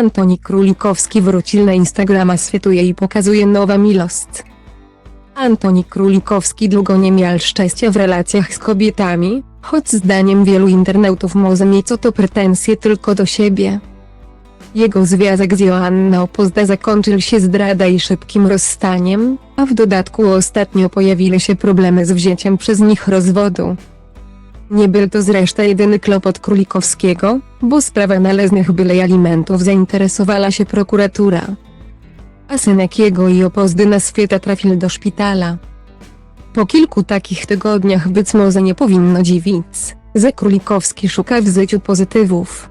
Antoni Królikowski wrócił na Instagrama świetuje i pokazuje nowa milost. Antoni Królikowski długo nie miał szczęścia w relacjach z kobietami, choć zdaniem wielu internautów może mieć co to pretensje tylko do siebie. Jego związek z Joanną Opozda zakończył się zdrada i szybkim rozstaniem, a w dodatku ostatnio pojawiły się problemy z wzięciem przez nich rozwodu. Nie był to zresztą jedyny kłopot Królikowskiego, bo sprawa należnych byle alimentów zainteresowała się prokuratura. A synek jego i opozdy na świata trafił do szpitala. Po kilku takich tygodniach być może nie powinno dziwić, że Królikowski szuka w życiu pozytywów.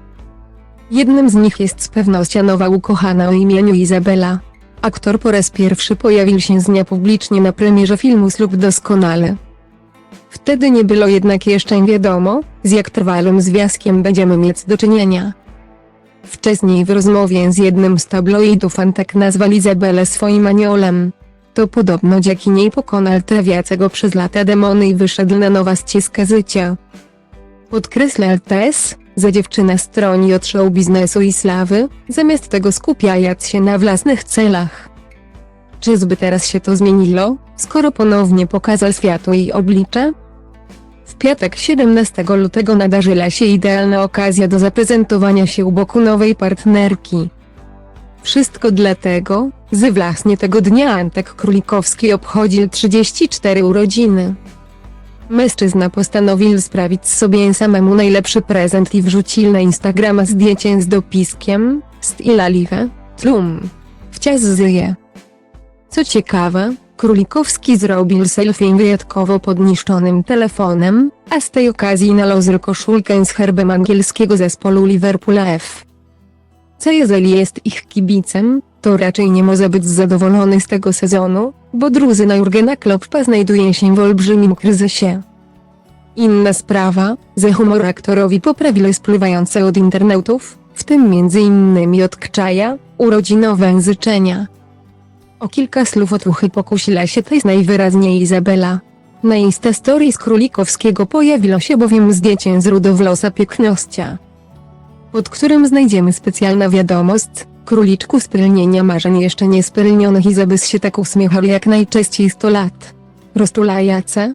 Jednym z nich jest z pewnością nowa ukochana o imieniu Izabela. Aktor po raz pierwszy pojawił się z dnia publicznie na premierze filmu Ślub Doskonale. Wtedy nie było jednak jeszcze wiadomo, z jak trwałym związkiem będziemy mieć do czynienia. Wcześniej w rozmowie z jednym z tabloidów Antek nazwał Izabelę swoim aniołem. To podobno dzięki niej pokonał trawiacego przez lata demony i wyszedł na nowa ścieżka życia. Podkreślał też, że dziewczyna stroni od show biznesu i sławy, zamiast tego skupiając się na własnych celach. Czyżby teraz się to zmieniło, skoro ponownie pokazał światu jej oblicze? Piątek 17 lutego nadarzyła się idealna okazja do zaprezentowania się u boku nowej partnerki. Wszystko dlatego, że właśnie tego dnia Antek Królikowski obchodził 34 urodziny. Mężczyzna postanowił sprawić sobie samemu najlepszy prezent i wrzucił na Instagrama zdjęcie z dopiskiem Stila Live, Tlum. Wciąż żyje. Co ciekawe, Królikowski zrobił selfie wyjątkowo podniszczonym telefonem, a z tej okazji nalazł koszulkę z herbem angielskiego zespołu Liverpool F. Co jeżeli jest ich kibicem, to raczej nie może być zadowolony z tego sezonu, bo drużyna Jurgena Kloppa znajduje się w olbrzymim kryzysie. Inna sprawa, że humor aktorowi poprawił spływające od internautów, w tym innymi od Kczaja, urodzinowe życzenia. O kilka słów otuchy pokusiła się też najwyraźniej Izabela. Na Insta Stories Królikowskiego pojawiło się bowiem zdjęcie z Rudowlosa Pięknościa, pod którym znajdziemy specjalna wiadomość, króliczku spełnienia marzeń jeszcze niespełnionych i zabys się tak uśmiechał jak najczęściej 100 lat. Roztulajace,